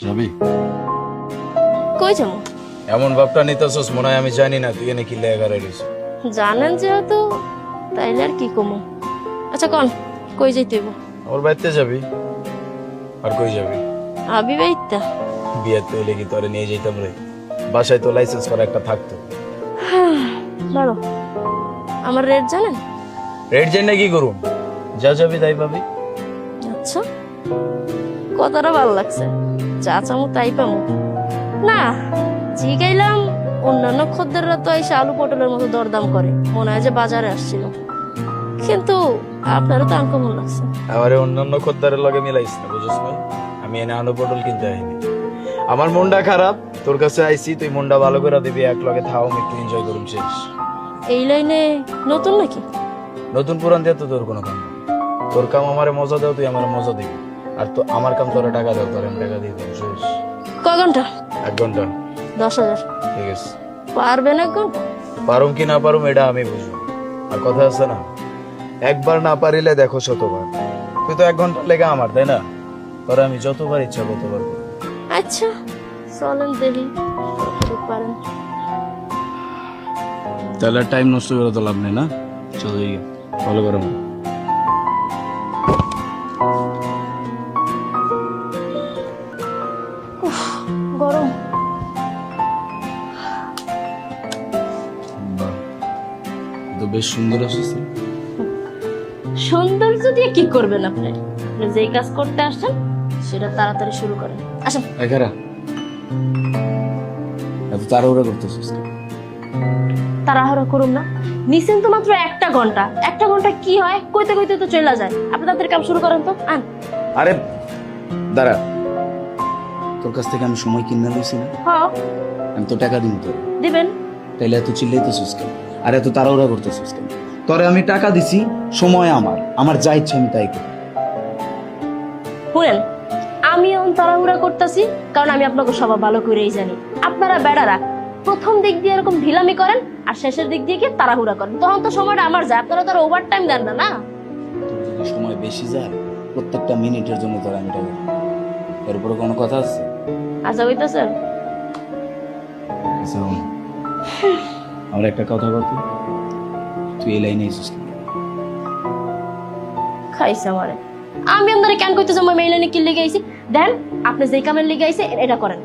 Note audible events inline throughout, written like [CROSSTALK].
যাবি? কই যাব? এমন ভাবটা নিতেছস মনে হয় আমি জানি না তুই এনে কি লেগা রইছিস জানেন যেহেতু তাইলে আর কি কমো? আচ্ছা কন কই যাইতে ওর বাড়িতে যাবি? আর কই যাবি? আবি বাইতা বিয়ে তো হইলে কি তোরে নিয়ে যেতাম রে? বাসায় তো লাইসেন্স করা একটা থাকতো। [SIGHS] দাঁড়ো আমার রেট জানেন? রেড জেনে কি করুন যা যাবি তাই পাবি। আচ্ছা। কথাটা ভালো লাগছে। চা চামু তাই পামু। না জিগাইলাম অন্যান্য খদ্দেররা তো এসে আলু পটলের মতো দরদাম করে। মনে হয় যে বাজারে আসছিল। কিন্তু আপনারও তো আনকমন লাগছে। আমারে অন্যান্য খদ্দারের লগে মিলাইস না বুঝছ না? আমি এনে আলু পটল কিনতে আইনি আমার মনটা খারাপ তোর কাছে আইছি তুই মনটা ভালো করে দিবি এক লগে থাও আমি একটু এনজয় করুম শেষ। এই লাইনে নতুন নাকি? নতুন পুরান দিয়ে তো তোর কোনো কাম। তোর কাম আমারে মজা দাও তুই আমার মজা দিবি। আর তো আমার কাম তোরা টাকা দাও তোর আমি টাকা দিয়ে দেবো শেষ ক ঘণ্টা? এক ঘণ্টা। দশ হাজার। ঠিক আছে। পারবেন এক ঘণ্টা পারুম কি না পারুম এটা আমি বুঝব। আর কথা আছে না একবার না পারিলে দেখো শতবার তুই তো এক ঘণ্টা লেগে আমার তাই না? তোর আমি যতবার ইচ্ছা ততবার। আচ্ছা চলেন দেখি। পারেন। তাহলে টাইম নষ্ট করে তো লাভ নেই না? চলো ভালো করে তো বেশ সুন্দর আসছে সৌন্দর্য দিয়ে কি করবেন আপনি? আপনি যেই কাজ করতে আসছেন সেটা তাড়াতাড়ি শুরু করেন। আসেন। এখারা এত তাড়াহুড়া করতেছিস? তাড়াহুড়ো করুন না। নিছেন তো মাত্র একটা ঘণ্টা। একটা ঘণ্টা কি হয়? কইতে কইতে তো চলে যায়। আপনি তাদের কাম শুরু করেন তো। আন। আরে দাঁড়া। তোর কাছ থেকে আমি সময় কিনে লইছি না। হ আমি তো টাকা দিন তোর। দিবেন। তাইলে এত চিল্লাইতেছিস কেন? আর এত তাড়াহুড়া করতেছিস কেন? তোরে আমি টাকা দিছি সময় আমার। আমার যা ইচ্ছা আমি তাই করি। শুনেন আমি এখন তাড়াহুড়া করতেছি কারণ আমি আপনাকে সবাই ভালো করেই জানি। আপনারা বেড়ারা প্রথম দিক দিয়ে এরকম ঢিলামি করেন আর শেষের দিক দিয়ে গিয়ে তাড়াহুড়া করেন। তখন তো সময়টা আমার যায় আপনারা তো ওভার টাইম দেন না না? সময় বেশি যায় প্রত্যেকটা মিনিটের জন্য তোর আমি টাকা। এর উপরে কোনো কথা আছে? আচ্ছা হইতেছে। আচ্ছা। [LAUGHS] আমার একটা কথা বলতো তুই এই লাইনে এসেছিস কেন? খাইছে আমারে। আমি আপনারে কেন কইতেছি আমার মেইলানে কি লিগে আইছি? দেন আপনি যেই কামের লিগে আইছে এটা করেন।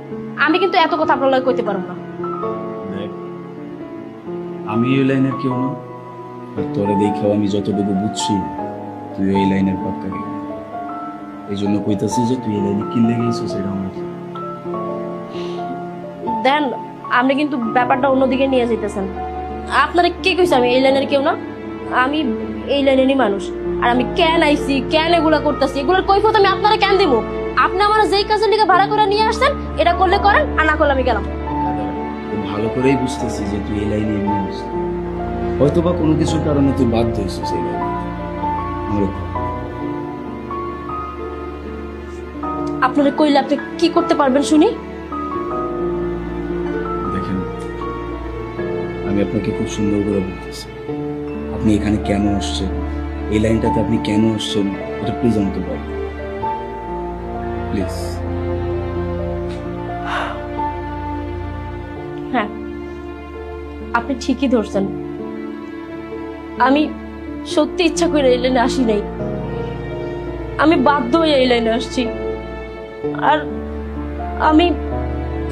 আমি কিন্তু এত কথা আপনার লগে কইতে পারব না। আমি এই লাইনের কেউ না আর তোরে দেখেও আমি যতটুকু বুঝছি তুই এই লাইনের পথটা গেলি এই জন্য কইতাছি যে তুই এই লাইনে কিনলে গেছিস সেটা আমার দেন আপনি কিন্তু ব্যাপারটা অন্যদিকে নিয়ে যেতেছেন আপনারা কে কইছে আমি? এই লাইনের কেউ না? আমি এই লাইনেরই মানুষ। আর আমি কেন আইছি কেন এগুলা করতেছি এগুলোর কৈফত আমি আপনারা কেন দেবো আপনি আমার যেই কাজের লিগে ভাড়া করে নিয়ে আসছেন এটা করলে করেন আর না করলে আমি গেলাম। ভালো করেই বুঝতেছি যে তুই এই লাইনে আছিস। হয়তো বা কোনো কিছুর কারণে তুই বাধ্য হয়েছিস এই লাইনে। আপনারা কইলে আপনি কি করতে পারবেন শুনি? আপনাকে খুব সুন্দর করে বলতেছি। আপনি এখানে কেন আসছেন? এই লাইনটাতে আপনি কেন আসছেন? এটা প্লিজ আমাকে বল প্লিজ হ্যাঁ আপনি ঠিকই ধরছেন। আমি সত্যি ইচ্ছা করে এই লাইনে আসি নাই। আমি বাধ্য হয়ে এই লাইনে আসছি। আর আমি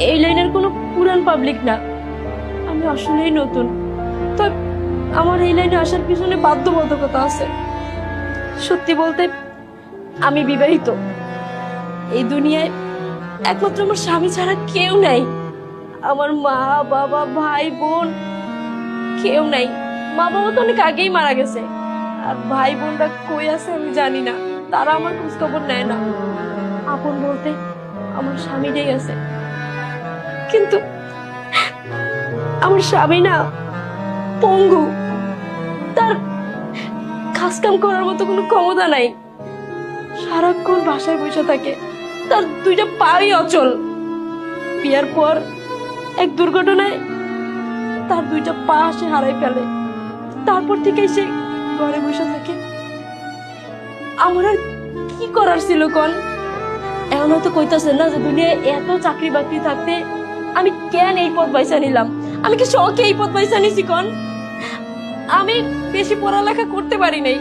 এই লাইনের কোনো পুরান পাবলিক না। আমি আসলেই নতুন। তো আমার এই লাইনে আসার পিছনে বাধ্যবাধকতা আছে। সত্যি বলতে, আমি বিবাহিত। এই দুনিয়ায় একমাত্র আমার স্বামী ছাড়া কেউ নাই। আমার মা, বাবা, ভাই, বোন কেউ নাই। মা বাবা তো অনেক আগেই মারা গেছে। আর ভাই, বোনরা কই আছে আমি জানি না। তারা আমার খোঁজ খবর নেয় না। আপন বলতে, আমার স্বামীটাই আছে। কিন্তু আমার স্বামী না, পঙ্গু। তার কাজ কাম করার মতো কোনো ক্ষমতা নাই। সারাক্ষণ বাসায় বসে থাকে। তার দুইটা পাই অচল। বিয়ার পর এক দুর্ঘটনায় তার দুইটা পা সে হারাই ফেলে। তারপর থেকে সে ঘরে বসে থাকে। আমার আর কি করার ছিল কন? এখন হয়তো কইতাছেন না যে দুনিয়ায় এত চাকরি বাকরি থাকতে আমি কেন এই পথ বাইসা নিলাম? আমি কি শখে এই পথ বাইসা নিছি কন? আমি বেশি পড়ালেখা করতে পারি নাই,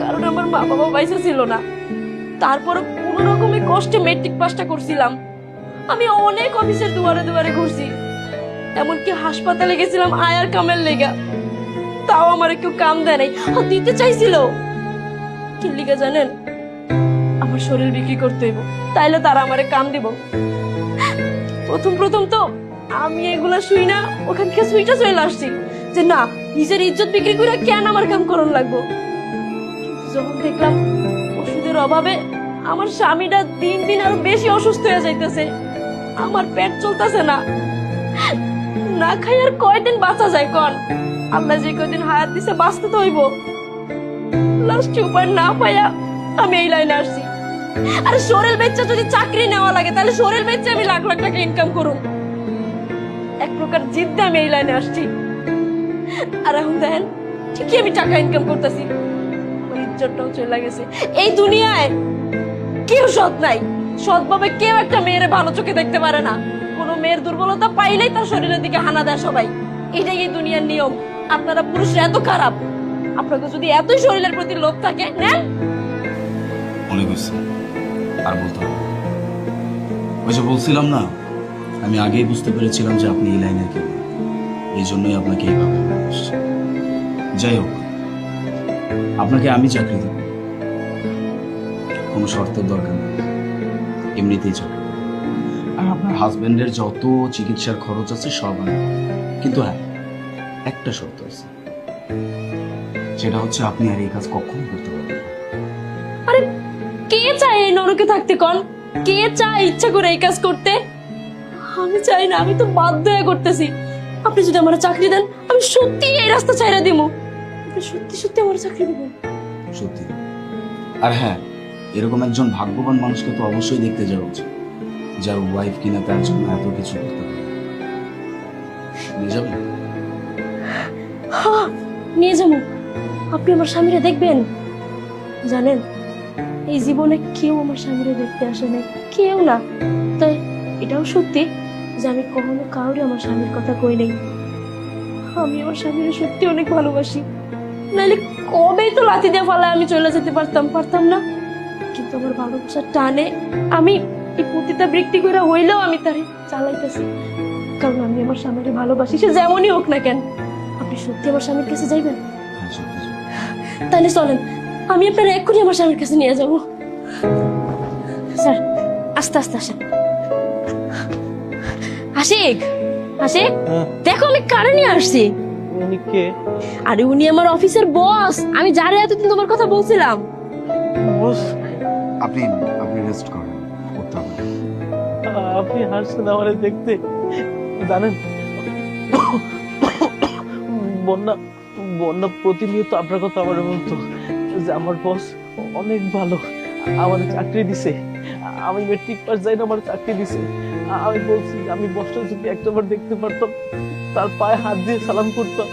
কারণ আমার মা বাবা বাইসা ছিল না। তারপরে কোনো রকমে কষ্টে মেট্রিক পাসটা করছিলাম। আমি অনেক অফিসের দুয়ারে দুয়ারে ঘুরছি। এমনকি হাসপাতালে গেছিলাম আয়ার কামের লেগা। তাও আমার কেউ কাম দেয় নাই। আর দিতে চাইছিল। কি লিগা জানেন, আমার শরীর বিক্রি করতে হইব। তাইলে তারা আমারে কাম দিব। প্রথম প্রথম তো আমি এগুলা শুই না, ওখান থেকে সুইটা চলে আসছি। যে না, নিজের ইজ্জত বিক্রি করে কেন আমার কাম করন লাগবো? যখন দেখলাম ওষুধের অভাবে আমার স্বামীটা দিন দিন আরও বেশি অসুস্থ হয়ে যাইতেছে, আমার পেট চলতেছে না। না খাই আর কয়দিন বাঁচা যায় কন? আল্লাহ যে কয়দিন হায়াত দিছে বাঁচতে তো হইব। লাস্ট উপায় না পাইয়া আমি এই লাইনে আসছি। আর শরীর বেচ্চা যদি চাকরি নেওয়া লাগে, তাহলে শরীর বেচে আমি লাখ লাখ টাকা ইনকাম করুন এক প্রকার জিদ্দে আমি এই লাইনে আসছি। আর এখন দেখেন, ঠিকই আমি টাকা ইনকাম করতেছি। ইজ্জতটাও চলে গেছে। এই দুনিয়ায় কেউ সৎ নাই। সৎভাবে কেউ একটা মেয়ের ভালো চোখে দেখতে পারে না। কোনো মেয়ের দুর্বলতা পাইলেই তার শরীরের দিকে হানা দেয় সবাই। এটাই এই দুনিয়ার নিয়ম। আপনারা পুরুষরা এত খারাপ। আপনাকে যদি এতই শরীরের প্রতি লোভ থাকে অনেক আর বলতে ওই যে বলছিলাম না আমি আগেই বুঝতে পেরেছিলাম যে আপনি এই লাইনের কেউ এই জন্যই আপনাকে এইভাবে ভালোবাসছি। যাই হোক, আপনাকে আমি চাকরি দেব। কোনো শর্তের দরকার নেই। এমনিতেই চাকরি। আর আপনার হাজবেন্ডের যত চিকিৎসার খরচ আছে সব আমি কিন্তু হ্যাঁ একটা শর্ত আছে। সেটা হচ্ছে আপনি আর এই কাজ কখনো করতে পারবেন আরে, কে চায় এই নরকে থাকতে কন? কে চায় ইচ্ছা করে এই কাজ করতে? আমি চাই না আমি তো বাধ্য হয়ে করতেছি। আপনি যদি আমার চাকরি দেন আমি সত্যি এই রাস্তা ছাইরা দিমু। আপনি সত্যি সত্যি আমার চাকরি দিবেন। সত্যি? আর হ্যাঁ এরকম একজন ভাগ্যবান মানুষকে তো অবশ্যই দেখতে যাওয়া উচিত। যার ওয়াইফ কিনা তার জন্য এত কিছু করতে পারে নিয়ে যাবেন? হ্যাঁ নিয়ে যাব। আপনি আমার স্বামীরা দেখবেন। জানেন এই জীবনে কেউ আমার স্বামীরে দেখতে আসে না কেউ না। তাই এটাও সত্যি যে আমি কখনো কাউরে আমার স্বামীর কথা কই নেই। আমি আমার স্বামীরে সত্যি অনেক ভালোবাসি। নাহলে কবে তো লাথি দিয়ে ফালায় আমি চলে যেতে পারতাম পারতাম না। কিন্তু আমার ভালোবাসার টানে আমি এই প্রতিটা বৃত্তি করে হইলেও আমি তারে চালাইতেছি। কারণ আমি আমার স্বামীরে ভালোবাসি সে যেমনই হোক না কেন। আপনি সত্যি আমার স্বামীর কাছে যাইবেন? হ্যাঁ। তাহলে চলেন আমি আপনার এক্ষুনি আমার স্বামীর কাছে নিয়ে যাব। স্যার আস্তে আস্তে আসেন। আশিক আশিক হ্যাঁ। দেখো আমি কারে নিয়ে আসছি? উনি কে? আরে উনি আমার অফিসের বস। আমি যারে এতদিন তোমার কথা বলছিলাম। বস। আপনি আপনি রেস্ট করেন করতে হবে। আপনি হাসছেন আমারে দেখতে। জানেন বন্যা বন্যা প্রতিনিয়ত আপনার কথা আমার বলতো যে আমার বস অনেক ভালো আমার চাকরি দিছে। আমি মেট্রিক পাস যাই না, আমার চাকরি দিছে। আমি বলছি, আমি বসটা যদি একটাবার দেখতে পারতাম তার পায়ে হাত দিয়ে সালাম করতাম।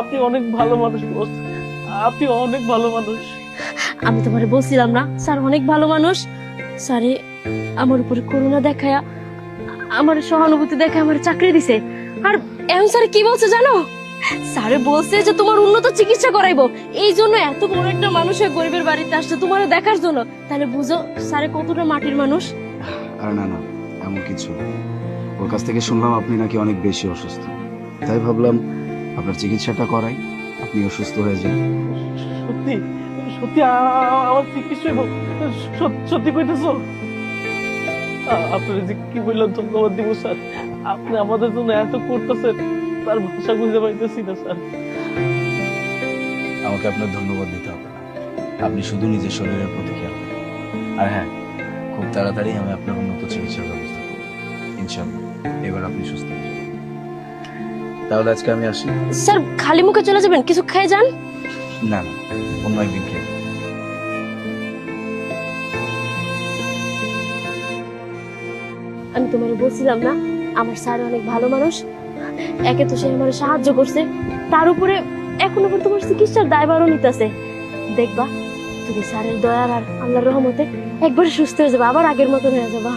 আপনি অনেক ভালো মানুষ বস আপনি অনেক ভালো মানুষ। আমি তোমারে বলছিলাম না, স্যার অনেক ভালো মানুষ। স্যারে, আমার উপরে করুণা দেখায়া, আমার সহানুভূতি দেখে আমার চাকরি দিছে। আর এখন স্যার কি বলছে জানো? স্যারে বলছে যে তোমার উন্নত চিকিৎসা করাইবো। এই জন্য এত বড় একটা মানুষ হয়ে গরিবের বাড়িতে আসছে তোমার দেখার জন্য। তাহলে বুঝো স্যারে কতটা মাটির মানুষ? আর না না এমন কিছু ওর কাছ থেকে শুনলাম আপনি নাকি অনেক বেশি অসুস্থ। তাই ভাবলাম আপনার চিকিৎসাটা করাই আপনি অসুস্থ হয়ে যান। সত্যি সত্যি আমার চিকিৎসা। সত্যি কইতেছো? আ- আপনার যে কি বললেন ধন্যবাদ দিব স্যার। আপনি আমাদের জন্য এত করতেছেন। তার ভাষা বুঝতে পাইতেছি না স্যার। আমাকে আপনার ধন্যবাদ দিতে হবে না। আপনি শুধু নিজের শরীরের প্রতি খেয়াল রাখুন। আর হ্যাঁ খুব তাড়াতাড়ি আমি আপনার উন্নত চিকিৎসার ব্যবস্থা করব। ইনশাল্লাহ এবার আপনি সুস্থ হয়ে যাবেন। তাহলে আজকে আমি আসি। স্যার খালি মুখে চলে যাবেন? কিছু খেয়ে যান? না না অন্য একদিন খেয়ে আমি তোমার বলছিলাম না আমার স্যার অনেক ভালো মানুষ। একে তো সে আমার সাহায্য করছে। তার উপরে এখনও পর তোমার চিকিৎসার দায়ভারও নিতেছে। দেখবা, তুমি স্যারের দয়ার আর আল্লাহর রহমতে একবার সুস্থ হয়ে যাবে, আবার আগের মতন হয়ে যাবা।